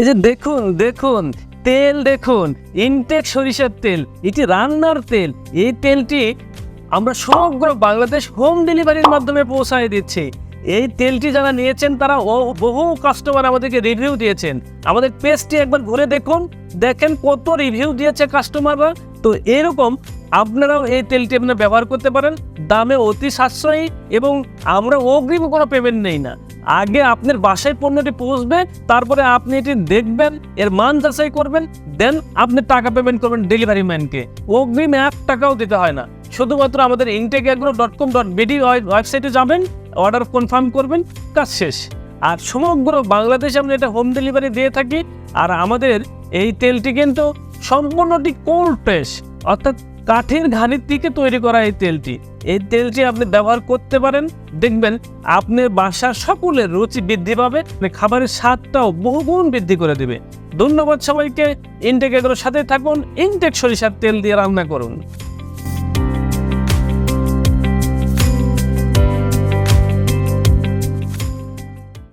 এই যে দেখুন দেখুন, তেল দেখুন ইনটেক সরিষার তেল, এটি রান্নার তেল, এই তেলটি আমরা সমগ্র বাংলাদেশ হোম ডেলিভারির মাধ্যমে পৌঁছায় দিচ্ছি। এই তেলটি যারা নিয়েছেন, তারা বহু কাস্টমার আমাদেরকে রিভিউ দিয়েছেন। আমাদের পেজটি একবার ঘুরে দেখুন, দেখেন কত রিভিউ দিয়েছে কাস্টমাররা তো এরকম আপনারাও এই তেলটি আপনারা ব্যবহার করতে পারেন। দামে অতি সাশ্রয়ী এবং আমরা অগ্রিম কোনো পেমেন্ট নেই না। আগে আপনার বাসায় পণ্যটি পৌঁছবে তারপরে আপনি এটি দেখবেন, এর মান যাচাই করবেন, দেন আপনি টাকা পেমেন্ট করবেন ডেলিভারি ম্যানকে অগ্রিম এক টাকাও দিতে হয় না। শুধুমাত্র আমাদের intech dot com dot BD ওয়েবসাইটে যাবেন অর্ডার কনফার্ম করবেন, কাজ শেষ। আর সমগ্র বাংলাদেশে আমরা এটা হোম ডেলিভারি দিয়ে থাকি, আর আমাদের এই তেলটি কিন্তু সম্পূর্ণটি কোল্ড প্রেস অর্থাৎ কাঠের ঘানির থেকে তৈরি করা এই তেলটি। এই তেলটি আপনি ব্যবহার করতে পারেন। দেখবেন আপনার বাসা সকলের রুচি বৃদ্ধি পাবে মানে খাবারের স্বাদটাও বহুগুণ বৃদ্ধি করে দেবে। ধন্যবাদ সবাইকে। ইনটেক এগুলোর সাথে থাকুন ইনটেক সরিষার তেল দিয়ে রান্না করুন।